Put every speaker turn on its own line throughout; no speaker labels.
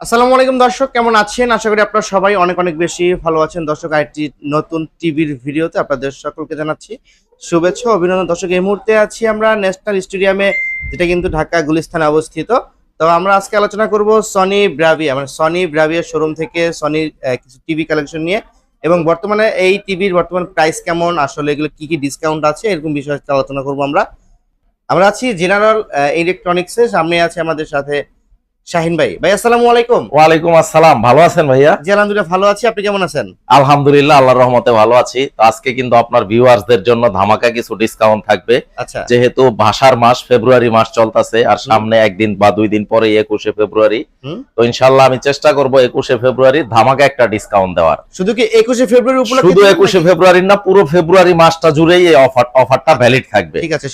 আসসালামু আলাইকুম দর্শক, কেমন আছেন? আশা করি আপনারা সবাই অনেক অনেক বেশি ভালো আছেন। দর্শক আইটি নতুন টিভির ভিডিওতে আপনাদের সকলকে জানাচ্ছি শুভেচ্ছা, অভিনন্দন। দর্শক, এই মুহূর্তে আছি আমরা ন্যাশনাল স্টেডিয়ামে, যেটা কিন্তু ঢাকা গুলিস্তানে অবস্থিত। তো আমরা আজকে আলোচনা করব সনি ব্রাভিয়া মানে সনি ব্রাভিয়া শোরুম থেকে সনির কিছু টিভি কালেকশন নিয়ে। এবং বর্তমানে এই টিভির বর্তমান প্রাইস কেমন, আসলে এগুলো কি কি ডিসকাউন্ট আছে, এরকম বিষয়ে আলোচনা করব আমরা। আমরা আছি জেনারেল ইলেকট্রনিক্সের সামনে আছে আমাদের সাথে শাহিন ভাই। ভাই আসসালামু আলাইকুম।
ওয়ালাইকুম আসসালাম। ভালো আছেন ভাইয়া?
জি আলহামদুলিল্লাহ ভালো আছি। আপনি কেমন আছেন?
আলহামদুলিল্লাহ আল্লাহর রহমতে ভালো আছি। তো আজকে কিন্তু আপনার ভিউয়ার্সদের জন্য ধামাকা কিছু ডিসকাউন্ট থাকবে।
আচ্ছা।
যেহেতু ভাষার মাস ফেব্রুয়ারি মাস চলতেছে আর সামনে একদিন বা দুই দিন পরে একুশে ফেব্রুয়ারি। তো ইনশাল্লাহ আমি চেষ্টা করব একুশে ফেব্রুয়ারি ধামাকা একটা ডিসকাউন্ট দেওয়ার।
শুধু কি একুশে ফেব্রুয়ারি উপলক্ষে
শুধু
দিবেন
একুশে
নাকি?
ফেব্রুয়ারি না পুরো ফেব্রুয়ারি মাসটা জুড়েই এই অফার অফারটা ভ্যালিড থাকবে।
ঠিক আছে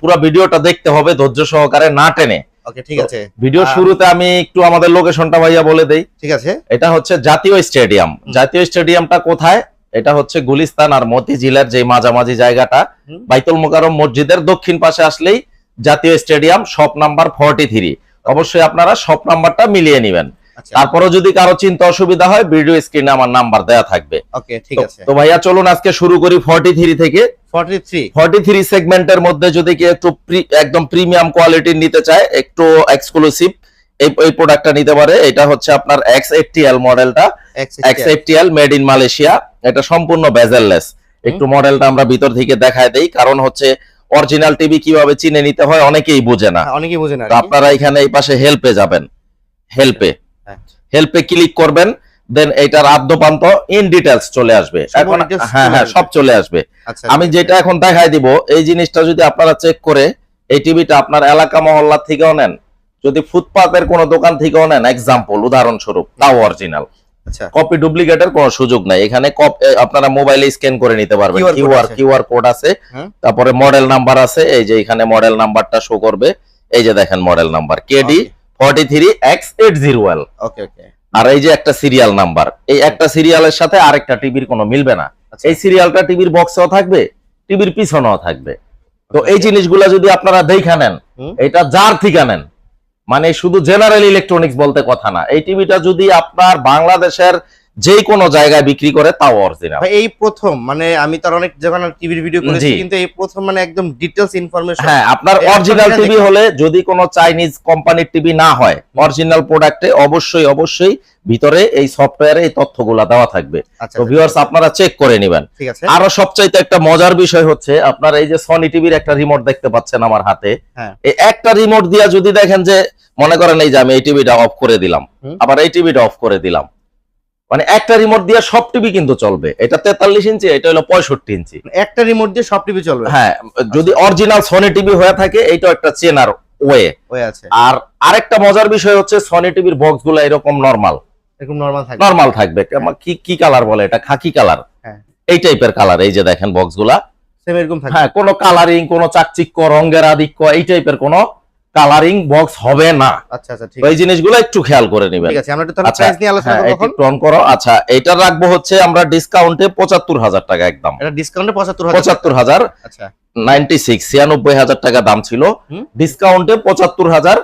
পুরো ভিডিওটা দেখতে হবে ধৈর্য সহকারে না টেনে।
ওকে ঠিক আছে।
ভিডিও
আহ,
শুরুতে আমি একটু আমাদের লোকেশনটা ভাইয়া বলে দেই।
ঠিক আছে।
এটা হচ্ছে জাতীয় স্টেডিয়াম। জাতীয় স্টেডিয়ামটা কোথায়? এটা হচ্ছে গুলিস্তান আর মতিঝিলের যে মাঝামাঝি জায়গাটা। বাইতুল মোকারম মসজিদের দক্ষিণ পাশে আসলেই জাতীয় stadium shop number forty three অবশ্যই আপনারা শপ নাম্বারটা মিলিয়ে নেবেন।
আচ্ছা।
তারপরে যদি কারও চিন্তা অসুবিধা হয় ভিডিও স্ক্রিনে আমার নাম্বার দেওয়া থাকবে।
ওকে ঠিক আছে।
তো ভাইয়া চলুন আজকে শুরু করি ফর্টি থ্রি থেকে।
43
ফর্টি থ্রি সেগমেন্টের মধ্যে যদি কেউ একটু একদম প্রিমিয়াম কোয়ালিটির নিতে চায় একটু এক্সক্লুসিভ এই এই প্রোডাক্টটা নিতে পারে। এটা হচ্ছে আপনার এইটটিএল মডেলটা এইটটিএল মেড ইন মালয়েশিয়া এটা সম্পূর্ণ বেজেললেস একটু মডেলটা আমরা ভিতর থেকে দেখায় দেই কারণ হচ্ছে অরিজিনাল টিভি কীভাবে চিনে নিতে হয় অনেকেই বোঝে না।
হ্যাঁ, অনেকেই বোঝে না কি।
আপনারা এখানে এই পাশে হেল্পে যাবেন। হেল্পে। হেল্পে ক্লিক করবেন দেন এটার আদ্যপান্ত ইন ডিটেলস চলে আসবে। এখন হ্যাঁ হ্যাঁ সব চলে আসবে।
আচ্ছা
আমি যেটা এখন দেখাই দিব এই জিনিসটা যদি আপনারা চেক করে এই টিভিটা আপনার এলাকা মহল্লা থেকেও নেন। যদি ফুটপাতের কোনো দোকান থেকেও নেন এক্সাম্পল উদাহরণস্বরূপ তাও অরিজিনাল
আচ্ছা।
কপি ডুপ্লিকেটের কোনো সুযোগ নাই। এখানে আপনারা মোবাইলে স্ক্যান করে নিতে পারবেন। কিউআর কিউআর কোড আছে। তারপরে মডেল নাম্বার আছে। এই যে এখানে মডেল নাম্বারটা শো করবে। এই যে দেখেন model number K D forty three X eight zero L
okay okay
আর এই যে একটা সিরিয়াল নাম্বার এই একটা সিরিয়ালের সাথে আরেকটা টিভির কোনো মিলবে না।
আচ্ছা।
এই সিরিয়ালটা টিভির বক্সেও থাকবে টিভির পিছনেও থাকবে। তো এই জিনিসগুলো যদি আপনারা দেখা নেন এটা যার থেকে নেন মানে শুধু জেনারেল ইলেকট্রনিক্স বলতে কথা না এই টিভিটা যদি আপনার বাংলাদেশের যে কোনো জায়গায় বিক্রি করে তাও অরিজিনাল
ভাই এই প্রথম মানে আমি তার অনেক যখন টিভির ভিডিও করেছি কিন্তু এই প্রথম মানে একদম ডিটেইলস ইনফরমেশন
হ্যাঁ আপনার অরিজিনাল টিভি হলে যদি কোনো চাইনিজ কোম্পানির টিভি না হয় অরিজিনাল প্রোডাক্টে অবশ্যই অবশ্যই ভিতরে এই সফটওয়্যারে এই তথ্যগুলা দেওয়া থাকবে।
আচ্ছা
তো ভিউয়ার্স আপনারা চেক করে নেবেন।
ঠিক আছে।
আরও সবচাইতে একটা মজার বিষয় হচ্ছে আপনার এই যে সনি টিভির একটা রিমোট দেখতে পাচ্ছেন আমার হাতে।
হ্যাঁ।
এই একটা রিমোট দিয়া যদি দেখেন যে মনে করেন এই যে আমি এই টিভিটা অফ করে দিলাম। আবার এই টিভিটা অফ করে দিলাম। মানে একটা রিমোট দিয়ে সব টিভি কিন্তু চলবে। এটা তেতাল্লিশ ইঞ্চি এটা হলো পঁয়ষট্টি ইঞ্চি।
একটা রিমোট দিয়ে সব টিভি চলবে?
হ্যাঁ যদি অরিজিনাল সনি টিভি হয়ে থাকে এইটা একটা চেনার ওয়ে
আছে।
আর আরেকটা মজার বিষয় হচ্ছে সনি টিভির বক্সগুলো এরকম নর্মাল
এরকম নরমাল থাকে
নর্মাল থাকবে। কি কি কালার বলে এটা? খাকি কালার
হ্যাঁ।
এই টাইপের কালার এই যে দেখেন বক্সগুলা।
সেম এরকম
হ্যাঁ কোনো কালারিং কোনো চাকচিক্য রঙের আধিক্য এই টাইপের কোনো কালারিং বক্স হবে না।
আচ্ছা আচ্ছা ঠিক
এই জিনিসগুলো একটু খেয়াল করে নেবেন।
ঠিক আছে আমরা একটু তাহলে
আচ্ছা,
প্রাইস নিয়ে আলোচনা
হ্যাঁ
করব এখন
করো। আচ্ছা এটা রাখব হচ্ছে আমরা ডিসকাউন্টে পঁচাত্তর হাজার টাকা একদম।
এটা ডিসকাউন্টে 75000
পঁচাত্তর হাজার
আচ্ছা।
নাইনটি সিক্স ছিয়ানব্বই হাজার টাকা দাম ছিল। ডিসকাউন্টে পঁচাত্তর হাজার।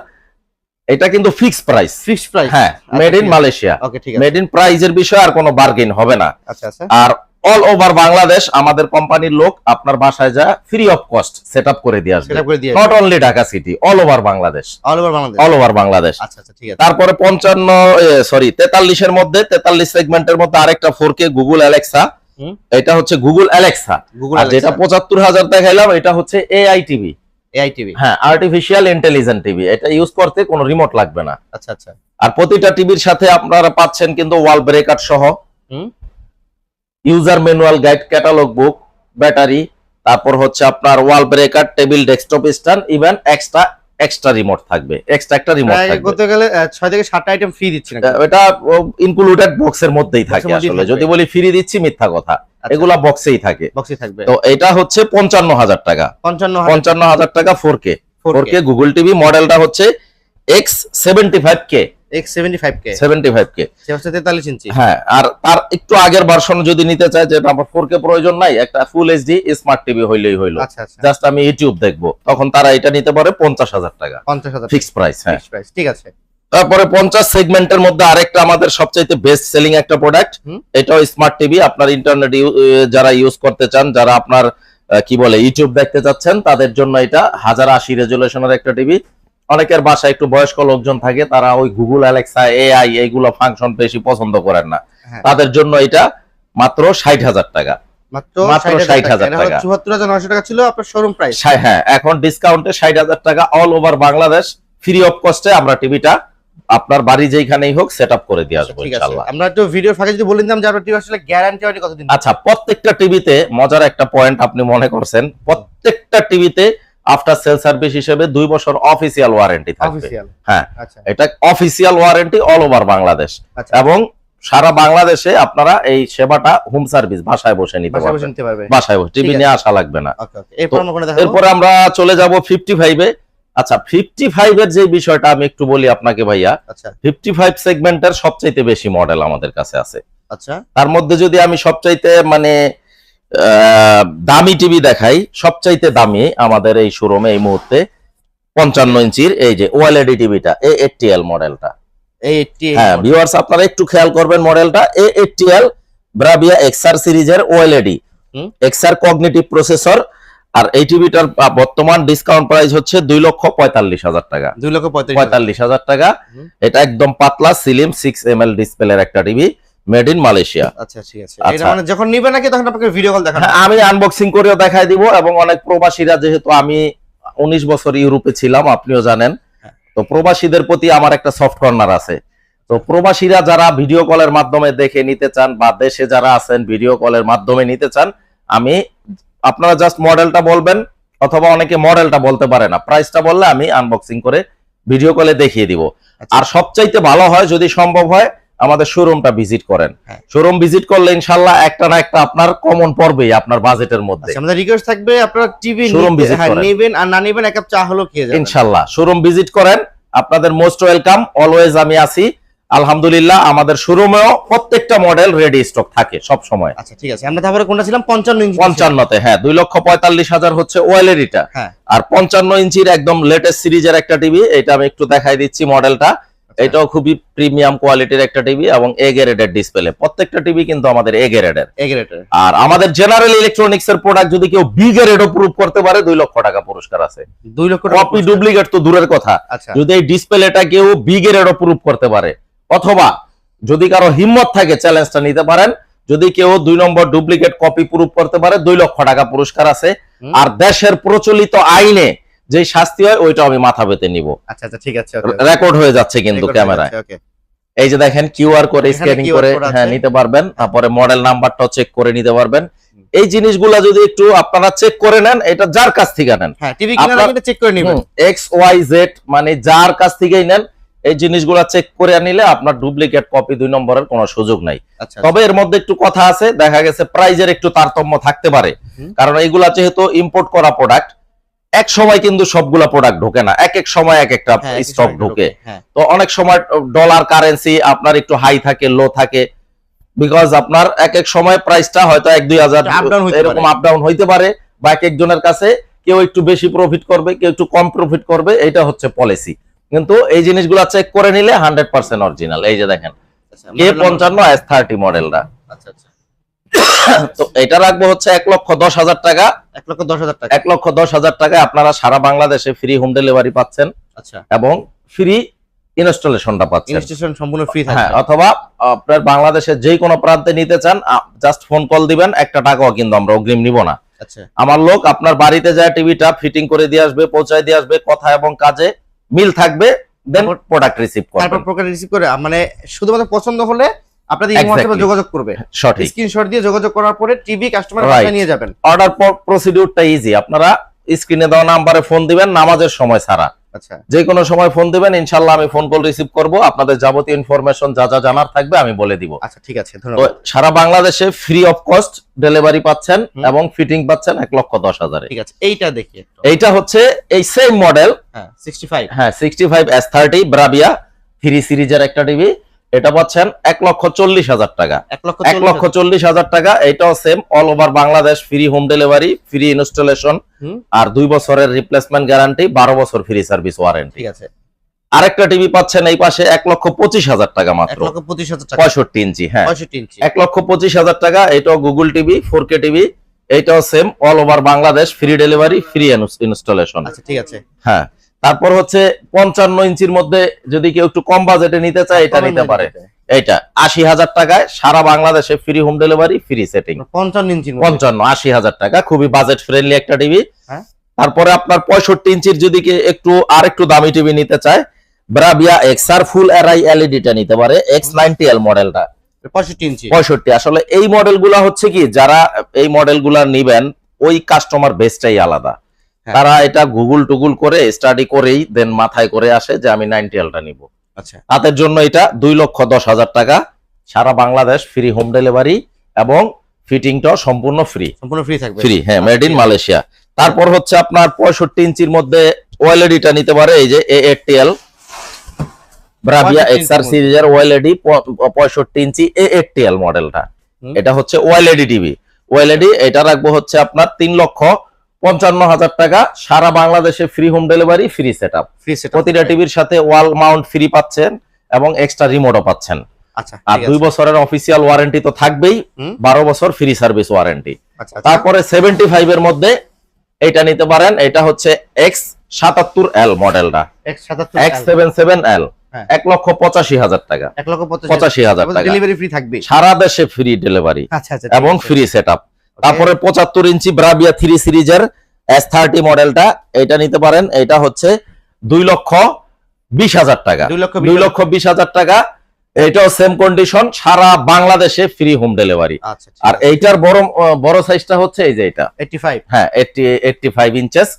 এটা কিন্তু ফিক্স প্রাইস
ফিক্সড প্রাইস
হ্যাঁ মেড ইন মালয়েশিয়া
ওকে ঠিক আছে।
মেড ইন প্রাইজের বিষয়ে আর কোনো বার্গেন হবে না।
আচ্ছা আচ্ছা।
আর অল ওভার বাংলাদেশ আমাদের কোম্পানির লোক আপনার বাসায় যা free of cost set up করে দিয়ে আসবে। Not only Dhaka city all over Bangladesh
all over Bangladesh
all over Bangladesh
আচ্ছা আচ্ছা ঠিক আছে।
তারপরে পঞ্চান্ন সরি তেতাল্লিশের মধ্যে তেতাল্লিশ সেগমেন্টের মধ্যে আরেকটা ফোর কে গুগল অ্যালেক্সা। এটা হচ্ছে গুগল অ্যালেক্সা
গুগল
আর যেটা পঁচাত্তর হাজার দেখাইলাম এটা হচ্ছে এআই টিভি
এআই টিভি
হ্যাঁ আর্টিফিশিয়াল ইন্টেলিজেন্ট টিভি এটা ইউজ করতে কোনো রিমোট লাগবে না।
আচ্ছা আচ্ছা।
আর প্রতিটা টিভির সাথে আপনারা পাচ্ছেন কিন্তু ওয়াল ব্রেকার সহ।
হুম।
User manual guide catalogue book battery তারপর হচ্ছে আপনার wall breaker table desktop stand even extra extra remote থাকবে এক্সট্রা একটা রিমোট থাকবে।
করতে গেলে আহ, ছয় থেকে সাতটা আইটেম ফ্রি দিচ্ছি না
এটা ইনক্লুডেড বক্সের মধ্যেই থাকে আসলে। যদি বলি ফ্রি দিচ্ছি মিথ্যা কথা।
আচ্ছা,
এগুলা বক্সেই থাকে।
বক্সে থাকবে।
তো এটা হচ্ছে পঞ্চান্ন হাজার টাকা।
পঞ্চান্ন
পঞ্চান্ন হাজার টাকা four K four K Google TV মডেলটা হচ্ছে X seventy five K
X seventy five K
seventy five K
সে হচ্ছে তেতাল্লিশ ইঞ্চি।
হ্যাঁ আর তার একটু আগের ভার্সন যদি নিতে চাই যে আমার ফোর কে প্রয়োজন নাই একটা ফুল এইচডি স্মার্ট টিভি হইলেই হইল।
আচ্ছা আচ্ছা।
জাস্ট আমি ইউটিউব দেখব। তখন তারা এটা নিতে পারে পঞ্চাশ হাজার টাকা।
পঞ্চাশ হাজার
ফিক্স প্রাইস হ্যাঁ।
ফিক্স প্রাইস ঠিক আছে।
তারপরে পঞ্চাশ সেগমেন্টের মধ্যে আরেকটা আমাদের সবচাইতে বেস্ট সেলিং একটা প্রোডাক্ট। এটাও স্মার্ট টিভি আপনার ইন্টারনেট যারা ইউজ করতে চান যারা আপনার কি বলে ইউটিউব দেখতে চাচ্ছেন তাদের জন্য এটা হাজার আশি রেজুলেশনের একটা টিভি অনেকের বাসায় একটু বয়স্ক লোকজন থাকে তারা ওই গুগল অ্যালেক্সা এআই এইগুলো ফাংশন বেশি পছন্দ করেন না।
হ্যাঁ।
তাদের জন্য এটা মাত্র ষাট হাজার টাকা।
মাত্র
মাত্র
60,000
60,000 টাকা।
চুয়াত্তর হাজার নয়শো টাকা ছিল আপনার শোরুম প্রাইস
হ্যাঁ এখন ডিসকাউন্টে ষাট হাজার টাকা all over Bangladesh free of কস্টে আমরা টিভিটা আপনার বাড়ি যেখানেই হোক সেট করে দিয়ে আসব ইনশাল্লাহ
আমরা একটু ভিডিওর ফাঁকে যদি বলে দিতাম যে আপনার টিভি আসলে গ্যারান্টি ওয়ারেন্টি কতদিন
আচ্ছা প্রত্যেকটা টিভিতে মজার একটা পয়েন্ট আপনি মনে করছেন প্রত্যেকটা টিভিতে আফটার সেল সার্ভিস হিসেবে দুই বছর অফিসিয়াল ওয়ারেন্টি থাকবে। হ্যাঁ
আচ্ছা।
এটা official warranty all over Bangladesh.
আচ্ছা।
এবং সারা বাংলাদেশে আপনারা এই সেবাটা হোম সার্ভিস বাসায় বসে নিতে পারবেন। বাসায় বসে টিভি নিয়ে আসা লাগবে না।
এরপর আমরা
চলে যাব ফিফটি ফাইভে আচ্ছা ফিফটি ফাইভ এর যে বিষয়টা আমি একটু বলি আপনাকে ভাইয়া। ফিফটি ফাইভ সেগমেন্টের সবচাইতে বেশি মডেল আমাদের কাছে আছে।
আচ্ছা।
তার মধ্যে যদি আমি সবচাইতে মানে দামি টিভি দেখাই। সবচাইতে দামি আমাদের এই শোরুমে এই মুহূর্তে পঞ্চান্ন ইঞ্চির এই যে ওএলইডি টিভিটা এ এইটটিএল মডেলটা
এই 88
হ্যাঁ ভিউয়ার্স আপনারা একটু খেয়াল করবেন মডেলটা A eighty L Bravia XR সিরিজের ওএলইডি
হুম।
এক্সআর কগনিটিভ প্রসেসর আর এই টিভিটার বর্তমান ডিসকাউন্ট প্রাইস হচ্ছে দুই লক্ষ পঁয়তাল্লিশ হাজার টাকা।
দুই লক্ষ
পঁয়তাল্লিশ হাজার। টাকা। এটা একদম পাতলা সিলিম সিক্স এম এল ডিসপ্লের একটা টিভি। মেড ইন মালয়েশিয়া
আচ্ছা ঠিক আছে
আচ্ছা।
এটা মানে যখন নিবে নাকি তখন আপনাকে ভিডিও কল
হ্যাঁ, আমি আনবক্সিং করেও দেখাই দিব এবং অনেক প্রবাসীরা যেহেতু আমি উনিশ বছর ইউরোপে ছিলাম আপনিও জানেন
হ্যাঁ।
তো প্রবাসীদের প্রতি আমার একটা সফট কর্নার আছে তো প্রবাসীরা যারা ভিডিও কলের মাধ্যমে দেখে নিতে চান বা দেশে যারা আছেন ভিডিও কলের মাধ্যমে নিতে চান আমি আপনারা জাস্ট মডেলটা বলবেন অথবা অনেকে মডেলটা বলতে পারে না প্রাইসটা বললে আমি আনবক্সিং করে ভিডিও কলে দেখিয়ে দিব
আচ্ছা।
আর সবচাইতে ভালো হয় যদি সম্ভব হয় আমাদের শোরুমটা ভিজিট করেন।
হ্যাঁ।
শোরুম ভিজিট করলে ইনশাল্লাহ একটা না একটা আপনার কমন পড়বেই আপনার বাজেটের মধ্যে।
আচ্ছা আমাদের রিকোয়েস্ট থাকবে আপনারা টিভি
visit
হ্যাঁ নেবেন আর না নেবেন এক কাপ চা হলো খেয়ে যাবেন।
ইনশাল্লাহ। শোরুম ভিজিট করেন। আপনাদের মোস্ট ওয়েলকাম অলওয়েজ আমি আছি। আলহামদুলিল্লাহ আমাদের শোরুমেও প্রত্যেকটা মডেল রেডি স্টক থাকে সব সময়।
আচ্ছা ঠিক আছে। আমরা তারপরে কোনটা ছিলাম? পঞ্চান্ন ইঞ্চি
পঞ্চান্নতে হ্যাঁ দুই লক্ষ পঁয়তাল্লিশ হাজার হচ্ছে ওয়েলেরিটা
হ্যাঁ।
আর পঞ্চান্ন ইঞ্চির একদম লেটেস্ট সিরিজের একটা টিভি এটা আমি একটু দেখাই দিচ্ছি মডেলটা। এটাও খুবই প্রিমিয়াম কোয়ালিটির একটা টিভি এবং এ গ্রেডের ডিসপ্লে প্রত্যেকটা টিভি কিন্তু আমাদের এ গ্রেডের
এগ্রেটার
আর আমাদের জেনারেল ইলেকট্রনিক্স এর প্রোডাক্ট যদি কেউ বি গ্রেডও প্রুভ করতে পারে দুই লক্ষ টাকা পুরস্কার আছে।
দুই লক্ষ টাকা
কপি ডুপ্লিকেট তো দূরের কথা।
আচ্ছা।
যদি এই ডিসপ্লেটা কেউ বি গ্রেডও প্রুভ করতে পারে অথবা যদি কারও হিম্মত থাকে চ্যালেঞ্জটা নিতে পারেন যদি কেউ দুই নম্বর ডুপ্লিকেট কপি প্রুভ করতে পারে দুই লক্ষ টাকা পুরস্কার আছে। আর দেশের প্রচলিত আইনে যে শাস্তি হয় ওইটা আমি মাথা পেতে নিব।
আচ্ছা আচ্ছা ঠিক আছে
রেকর্ড হয়ে যাচ্ছে কিন্তু ক্যামেরায়. এই যে দেখেন কিউআর করে
এখানে
স্ক্যানিং করে হ্যাঁ নিতে পারবেন। তারপরে মডেল নাম্বারটাও চেক করে নিতে পারবেন। এই জিনিসগুলা যদি একটু আপনারা চেক করে নেন এটা যার কাছ থেকে নেন?
হ্যাঁ টিভি কিনার চেক করে নেবেন।
এক্স ওয়াই জেড মানে যার কাছ থেকেই নেন এই জিনিসগুলা চেক করে নিলে আপনার ডুপ্লিকেট কপি দুই নম্বরের কোনো সুযোগ নাই।
আচ্ছা
তবে এর মধ্যে একটু কথা আছে দেখা গেছে প্রাইজের একটু তারতম্য থাকতে পারে। কারণ এইগুলা যেহেতু ইম্পোর্ট করা প্রোডাক্ট এক সময় কিন্তু সবগুলা প্রোডাক্ট ঢোকে না। এক এক সময় এক একটা
হ্যাঁ,
স্টক ঢোকে।
হ্যাঁ।
তো অনেক সময় ডলার কারেন্সি আপনার একটু হাই থাকে লো থাকে। বিকজ আপনার এক এক সময় প্রাইসটা হয়তো এক দুই হাজার এরকম আপ ডাউন হইতে পারে বা এক একজনের কাছে কেউ একটু বেশি প্রফিট করবে কেউ একটু কম প্রফিট করবে এটা হচ্ছে পলিসি কিন্তু এই জিনিসগুলা চেক করে নিলে হান্ড্রেড পার্সেন্ট অরিজিনাল এই যে দেখেন
আচ্ছা,
কে পঞ্চান্ন এস থার্টি মডেলটা
আচ্ছা আচ্ছা।
তো এটা রাখব হচ্ছে এক লক্ষ দশ হাজার টাকা।
এক লক্ষ দশ হাজার টাকা।
এক লক্ষ দশ হাজার টাকায় আপনারা সারা বাংলাদেশে ফ্রি হোম ডেলিভারি পাচ্ছেন।
আচ্ছা।
এবং ফ্রি ইনস্টলেশনটা পাচ্ছেন।
ইনস্টেশন সম্পূর্ণ ফ্রি
হ্যাঁ অথবা আপনার বাংলাদেশের যে কোনো প্রান্তে নিতে চান জাস্ট ফোন কল দিবেন একটা টাকাও কিন্তু আমরা অগ্রিম নিব না।
আচ্ছা।
আমার লোক আপনার বাড়িতে যায় টিভিটা ফিটিং করে দিয়ে আসবে পৌঁছায় দিয়ে আসবে কথা এবং কাজে মিল থাকবে দেন প্রোডাক্ট রিসিভ
তারপর
করবেন।
প্রকার রিসিভ করে মানে শুধুমাত্র পছন্দ হলে আপনাদের. হোয়াটসঅ্যাপে যোগাযোগ করবে।
সঠিক।
স্ক্রিনশট দিয়ে যোগাযোগ করার পরে টিভি কাস্টমার
Right.
নিয়ে যাবেন।
অর্ডার প্রসিডিউরটা ইজি আপনারা স্ক্রিনে দেওয়া নাম্বারে ফোন দিবেন নামাজের সময় ছাড়া।
আচ্ছা।
যে কোনো সময় ফোন দিবেন ইনশাল্লাহ আমি ফোন কল রিসিভ করব। আপনাদের যাবতীয় ইনফরমেশন যা যা জানার থাকবে আমি বলে দিব।
আচ্ছা ঠিক আছে ধন্যবাদ।
সারা বাংলাদেশে ফ্রি অফ কস্ট ডেলিভারি পাচ্ছেন এবং ফিটিং পাচ্ছেন এক লক্ষ দশ হাজারে।
ঠিক আছে এইটা দেখি।
এইটা হচ্ছে এই সেম মডেল
হ্যাঁ 65
হ্যাঁ sixty five S thirty Bravia three সিরিজের একটা টিভি এটা পাচ্ছেন এক লক্ষ চল্লিশ হাজার টাকা।
এক লক্ষ
চল্লিশ হাজার। টাকা এটাও same all over Bangladesh free home delivery free installation আর দুই বছরের রিপ্লেসমেন্ট গ্যারান্টি বারো বছর ফ্রি সার্ভিস ওয়ারেন্টি
ঠিক আছে।
আরেকটা টিভি পাচ্ছেন এই পাশে এক লক্ষ পঁচিশ হাজার টাকা মাত্র। পঁয়ষট্টি ইঞ্চি হ্যাঁ। এক লক্ষ পঁচিশ হাজার টাকা এটাও Google TV four K TV এইটাও same all over Bangladesh free delivery free installation
আচ্ছা ঠিক আছে।
হ্যাঁ। তারপর হচ্ছে পঞ্চান্ন ইঞ্চির মধ্যে যদি কেউ একটু কম বাজেটে নিতে চায় এটা নিতে পারে এইটা আশি হাজার টাকায় সারা বাংলাদেশে free home delivery free setting
পঞ্চান্ন মধ্যে।
পঞ্চান্ন আশি হাজার টাকা খুবই বাজেট ফ্রেন্ডলি একটা টিভি
হ্যাঁ।
তারপরে আপনার পঁয়ষট্টি ইঞ্চির যদি একটু আর একটু দামি টিভি নিতে চায় ব্রাভিয়া এক্স আর ফুল এরআই এলইডিটা নিতে পারে এক্স নাইনটি এল মডেলটা
পঁয়ষট্টি ইঞ্চি
পঁয়ষট্টি আসলে এই মডেলগুলা হচ্ছে কি যারা এই মডেলগুলা নিবেন ওই কাস্টমার বেসটাই আলাদা। তারা এটা গুগল টুগুল করে স্টাডি করেই দেন মাথায় করে আসে যে আমি নাইনটি এলটা নিব।
আচ্ছা।
তাদের জন্য এটা দুই লক্ষ দশ হাজার টাকা। সারা বাংলাদেশ ফ্রি হোম ডেলিভারি এবং ফিটিংটাও সম্পূর্ণ ফ্রি
সম্পূর্ণ ফ্রি থাকবে।
ফ্রি হ্যাঁ মেড ইন মালয়েশিয়া তারপর হচ্ছে আপনার পঁয়ষট্টি ইঞ্চির মধ্যে ওয়েলএডিটা নিতে পারে এই যে এ এল ব্রাভিয়া
65
এক্সআর সিরিজের ওয়েলএডি পঁয়ষট্টি ইঞ্চি এ এল মডেলটা এটা হচ্ছে ওয়েলএডি টিভি ওয়েলএডি এটা রাখব হচ্ছে আপনার তিন লক্ষ পঞ্চান্ন হাজার টাকা সারা বাংলাদেশে free home delivery free set
free set
প্রতিটা টিভির সাথে ওয়াল মাউন্ট ফ্রি পাচ্ছেন এবং এক্সট্রা রিমোটও পাচ্ছেন।
আচ্ছা
আর দুই। বছরের অফিসিয়াল ওয়ারেন্টি তো থাকবেই বারো বছর ফ্রি সার্ভিস ওয়ারেন্টি। তারপরে সেভেন্টি ফাইভ এর মধ্যে এটা নিতে পারেন এটা হচ্ছে এক্স সাতাত্তর এল মডেলটা
এক
এক্স সেভেন সেভেন এল। এক লক্ষ পঁচাশি হাজার টাকা।
এক লক্ষ পঁচাশি
হাজার। টাকা।
ডেলিভারি ফ্রি থাকবে
সারা দেশে ফ্রি ডেলিভারি
আচ্ছা আচ্ছা ঠিক
এবং ফ্রি সেট আপ. তারপরে পঁচাত্তর ইঞ্চি ব্রাভিয়া থ্রি সিরিজের এস থার্টি মডেলটা এটা নিতে পারেন এটা হচ্ছে দুই লক্ষ বিশ হাজার টাকা।
দুই লক্ষ
বিশ হাজার। টাকা এটাও সেম কন্ডিশন সারা বাংলাদেশে ফ্রি হোম ডেলিভারি আর এইটার বড় বড় সাইজটা হচ্ছে এই যে এটা।
এইটি ফাইভ
হ্যাঁ এইটটি এইটটি ফাইভ ইঞ্চেস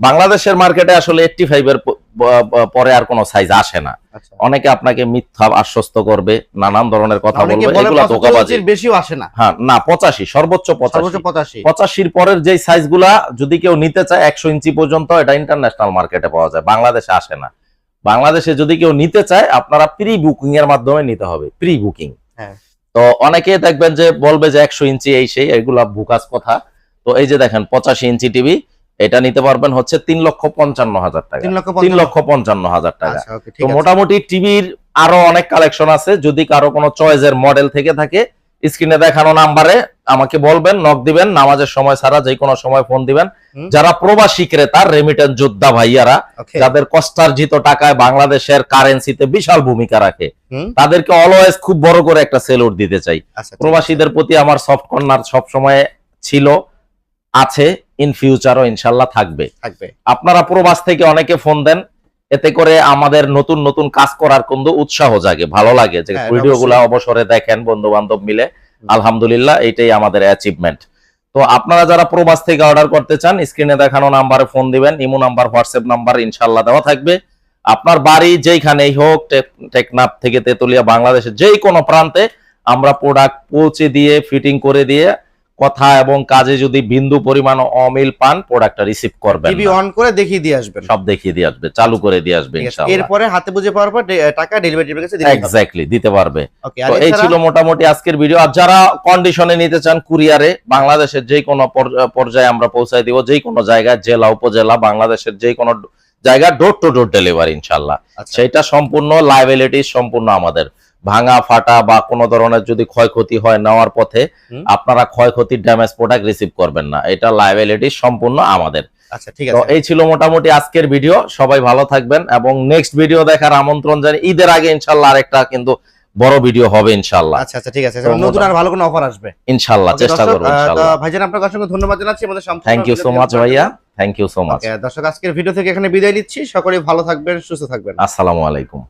বাংলাদেশের মার্কেটে আসলে এইটটি ফাইভ এর প- প- প- পরে আর কোনো সাইজ আসে না।
আচ্ছা।
অনেকে আপনাকে মিথ্যা আশ্বস্ত করবে নানান ধরনের কথা বলবে
বলে
এগুলা
75
ধোকাবাজি।
বেশিও আসে না।
হ্যাঁ না পঁচাশি সর্বোচ্চ পঁচাশি।
পঁচাশি।
পঁচাশির পরের যে সাইজগুলা যদি কেউ নিতে চায় একশো ইঞ্চি পর্যন্ত এটা ইন্টারন্যাশনাল মার্কেটে পাওয়া যায় বাংলাদেশে আসে না। বাংলাদেশে যদি কেউ নিতে চায় আপনারা প্রি বুকিং এর মাধ্যমে নিতে হবে প্রি বুকিং
হ্যাঁ।
তো অনেকে দেখবেন যে বলবে যে একশো ইঞ্চি এই সেই এগুলা বুকাস কথা। তো এই যে দেখেন পঁচাশি ইঞ্চি টিভি এটা নিতে পারবেন হচ্ছে তিন লক্ষ পঞ্চান্ন হাজার টাকা।
তিন লক্ষ পঞ্চান্ন।
হাজার টাকা।
আচ্ছা
তো মোটামুটি টিভির আরও অনেক কালেকশন আছে। যদি কারও কোনো চয়েসের মডেল থেকে থাকে স্ক্রিনে দেখানো নাম্বারে আমাকে বলবেন নক দিবেন নামাজের সময় ছাড়া যে কোনো সময় ফোন দিবেন। যারা প্রবাসী ক্রেতা রেমিটেন্স যোদ্ধা ভাইয়ারা যাদের কষ্টার্জিত টাকায় বাংলাদেশের কারেন্সিতে বিশাল ভূমিকা রাখে তাদেরকে অলওয়েজ খুব বড় করে একটা সেলুট দিতে চাই।
আচ্ছা
প্রবাসীদের প্রতি আমার সফট কর্নার সব সময় ছিল আছে। ইন ফিউচারও ইনশাল্লাহ থাকবে।
থাকবে।
আপনারা প্রবাস থেকে অনেকে ফোন দেন এতে করে আমাদের নতুন নতুন কাজ করার কিন্তু উৎসাহ জাগে ভালো লাগে যে
হ্যাঁ,
ভিডিও গুলা অবসরে দেখেন বন্ধু বান্ধব মিলে আলহামদুলিল্লাহ এইটাই আমাদের অ্যাচিভমেন্ট তো আপনারা যারা প্রবাস থেকে অর্ডার করতে চান স্ক্রিনে দেখানো নাম্বারে ফোন দিবেন ইমো নাম্বার হোয়াটসঅ্যাপ নাম্বার ইনশাল্লাহ দেওয়া থাকবে। আপনার বাড়ি যেইখানেই হোক টেক- টেকনাফ থেকে তেতুলিয়া বাংলাদেশের যেই কোনো প্রান্তে আমরা প্রোডাক্ট পৌঁছে দিয়ে ফিটিং করে দিয়ে কথা এবং কাজে যদি বিন্দু পরিমাণ অমিল পান প্রোডাক্টটা রিসিভ করবেন
টিভি অন করে দেখিয়ে দিয়ে আসবেন।
সব দেখিয়ে দিয়ে আসবে চালু করে দিয়ে আসবে ইনশাআল্লাহ।
এরপরে হাতে বুঝে পাওয়ার পর টাকা ডেলিভারি কাছে দিতে
এক্স্যাক্টলি দিতে পারবে।
ওকে
তো
আর
এই ছিল মোটামুটি আজকের ভিডিও আর যারা কন্ডিশনে নিতে চান কুরিয়ারে বাংলাদেশের যে কোনো পর্যায়ে আমরা পৌঁছায় দিব যে কোনো জায়গায় জেলা উপজেলা বাংলাদেশের যে কোনো জায়গা ডোর টু ডোর ডেলিভারি ইনশাল্লাহ
আচ্ছা।
সেটা সম্পূর্ণ লাইবিলিটি সম্পূর্ণ আমাদের। ভাঙা ফাটা বা কোনো ধরনের যদি ক্ষয়ক্ষতি হয় নেওয়ার পথে আপনারা ক্ষয়ক্ষতির ড্যামেজ প্রোডাক্ট রিসিভ করবেন না। এটা লাইবিলিটি সম্পূর্ণ আমাদের।
আচ্ছা ঠিক আছে।
এই ছিল মোটামুটি আজকের ভিডিও সবাই ভালো থাকবেন এবং নেক্সট ভিডিও দেখার আমন্ত্রণ জানি ঈদের আগে ইনশাল্লাহ আরেকটা কিন্তু বড় ভিডিও হবে ইনশাল্লাহ।
আচ্ছা আচ্ছা ঠিক আছে। নতুন আর ভালো কোনো অফার আসবে।
ইনশাল্লাহ চেষ্টা করব ইনশাল্লাহ।
ভাইজান আপনাকে অসংখ্য ধন্যবাদ জানাচ্ছি আমাদের সম্পূর্ণ
থ্যাংক ইউ সো মাচ ভাইয়া। থ্যাংক ইউ সো মাচ
দর্শক আজকের ভিডিও থেকে এখানে বিদায় নিচ্ছি। সকলেই ভালো থাকবেন সুস্থ থাকবেন।
আসসালামু আলাইকুম।